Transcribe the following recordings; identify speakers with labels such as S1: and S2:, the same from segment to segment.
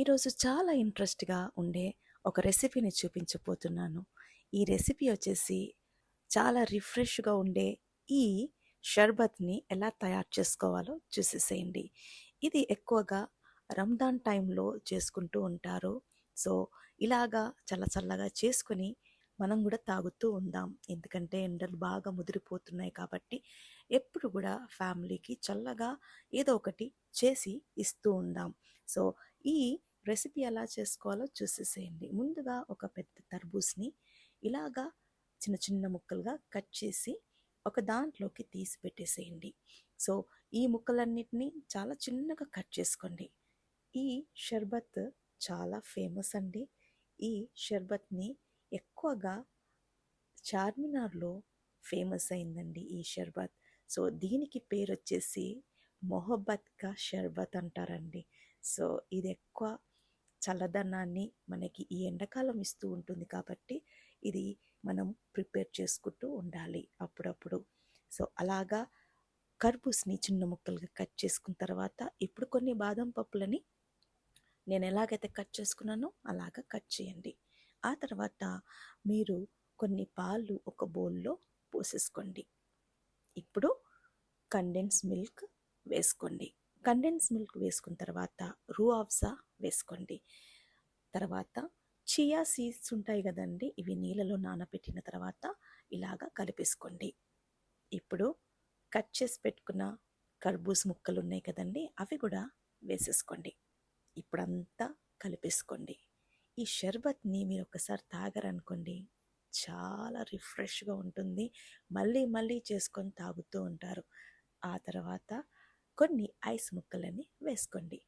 S1: ఈరోజు చాలా ఇంట్రెస్ట్‌గా ఉండే ఒక రెసిపీని చూపించబోతున్నాను. ఈ రెసిపీ వచ్చేసి చాలా రిఫ్రెష్‌గా ఉండే ఈ షర్బత్‌ని ఎలా తయారు చేసుకోవాలో చూసేసేయండి. ఇది ఎక్కువగా రంజాన్ టైంలో చేసుకుంటూ ఉంటారు. సో, ఇలాగా చల్ల చల్లగా చేసుకొని మనం కూడా తాగుతూ ఉందాం. ఎందుకంటే ఎండలు బాగా ముదిరిపోతున్నాయి కాబట్టి ఎప్పుడు కూడా ఫ్యామిలీకి చల్లగా ఏదో ఒకటి చేసి ఇస్తూ ఉందాం. సో, ఈ రెసిపీ ఎలా చేసుకోవాలో చూసేసేయండి. ముందుగా ఒక పెద్ద తర్బూజ్‌ని ఇలాగా చిన్న చిన్న ముక్కలుగా కట్ చేసి ఒక దాంట్లోకి తీసి పెట్టేసేయండి. సో, ఈ ముక్కలన్నిటిని చాలా చిన్నగా కట్ చేసుకోండి. ఈ షర్బత్ చాలా ఫేమస్ అండి. ఈ షర్బత్‌ని ఎక్కువగా చార్మినార్‌లో ఫేమస్ అయిందండి ఈ షర్బత్. సో, దీనికి పేరొచ్చేసి మొహబ్బత్ కా షర్బత్ అంటారండి. సో, ఇది ఎక్కువ చల్లదనాన్ని మనకి ఈ ఎండాకాలం ఇస్తూ ఉంటుంది కాబట్టి ఇది మనం ప్రిపేర్ చేసుకుంటూ ఉండాలి అప్పుడప్పుడు. సో, అలాగా కర్బూస్ని చిన్న ముక్కలుగా కట్ చేసుకున్న తర్వాత ఇప్పుడు కొన్ని బాదం పప్పులని నేను ఎలాగైతే కట్ చేసుకున్నానో అలాగా కట్ చేయండి. ఆ తర్వాత మీరు కొన్ని పాలు ఒక బౌల్‌లో పోసేసుకోండి. ఇప్పుడు కండెన్స్ మిల్క్ వేసుకోండి. కండెన్స్ మిల్క్ వేసుకున్న తర్వాత రూ ఆఫ్సా వేసుకోండి. తర్వాత చియా సీడ్స్ ఉంటాయి కదండీ! ఇవి నీళ్ళలో నానబెట్టిన తర్వాత ఇలాగా కలిపేసుకోండి. ఇప్పుడు కట్ చేసి పెట్టుకున్న కర్బూజ్ ముక్కలు ఉన్నాయి కదండి అవి కూడా వేసేసుకోండి. ఇప్పుడంతా కలిపేసుకోండి. ఈ షర్బత్‌ని మీరు ఒకసారి తాగారనుకోండి చాలా రిఫ్రెష్‌గా ఉంటుంది. మళ్ళీ మళ్ళీ చేసుకొని తాగుతూ ఉంటారు. ఆ తర్వాత కొన్ని ఐస్ ముక్కలని వేసుకోండి.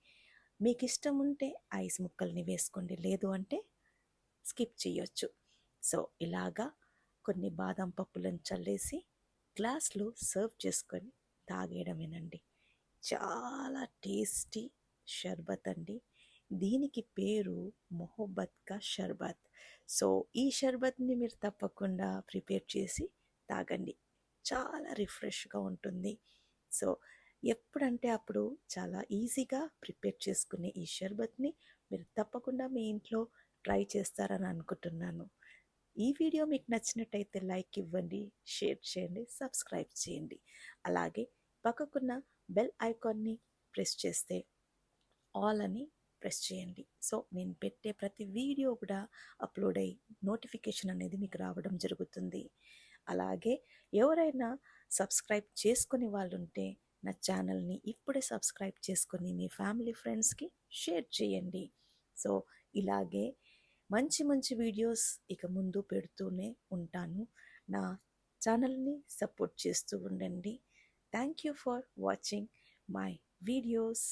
S1: మీకు ఇష్టం ఉంటే ఐస్ ముక్కల్ని వేసుకోండి. లేదు అంటే స్కిప్ చేయొచ్చు. సో, ఇలాగా కొన్ని బాదం పప్పులను చల్లేసి గ్లాస్‌లో సర్వ్ చేసుకొని తాగేయడమేనండి. చాలా టేస్టీ షర్బత్ అండి. దీనికి పేరు మొహబ్బత్ కా షర్బత్. సో, ఈ షర్బత్‌ని మీరు తప్పకుండా ప్రిపేర్ చేసి తాగండి. చాలా రిఫ్రెష్‌గా ఉంటుంది. సో, ఎప్పుడంటే అప్పుడు చాలా ఈజీగా ప్రిపేర్ చేసుకునే ఈ షర్బత్‌ని మీరు తప్పకుండా మీ ఇంట్లో ట్రై చేస్తారని అనుకుంటున్నాను. ఈ వీడియో మీకు నచ్చినట్టయితే లైక్ ఇవ్వండి, షేర్ చేయండి, సబ్స్క్రైబ్ చేయండి. అలాగే పక్కకున్న బెల్ ఐకాన్‌ని ప్రెస్ చేస్తే ఆల్ అని ప్రెస్ చేయండి. సో, నేను పెట్టే ప్రతి వీడియో కూడా అప్లోడ్ అయ్యి నోటిఫికేషన్ అనేది మీకు రావడం జరుగుతుంది. అలాగే ఎవరైనా సబ్స్క్రైబ్ చేసుకునే వాళ్ళుంటే నా ఛానల్‌ని ఇప్పుడే సబ్స్క్రైబ్ చేసుకొని మీ ఫ్యామిలీ ఫ్రెండ్స్‌కి షేర్ చేయండి. సో, ఇలాగే మంచి మంచి వీడియోస్ ఇక ముందు పెడుతూనే ఉంటాను. నా ఛానల్‌ని సపోర్ట్ చేస్తూ ఉండండి. Thank you for watching my videos.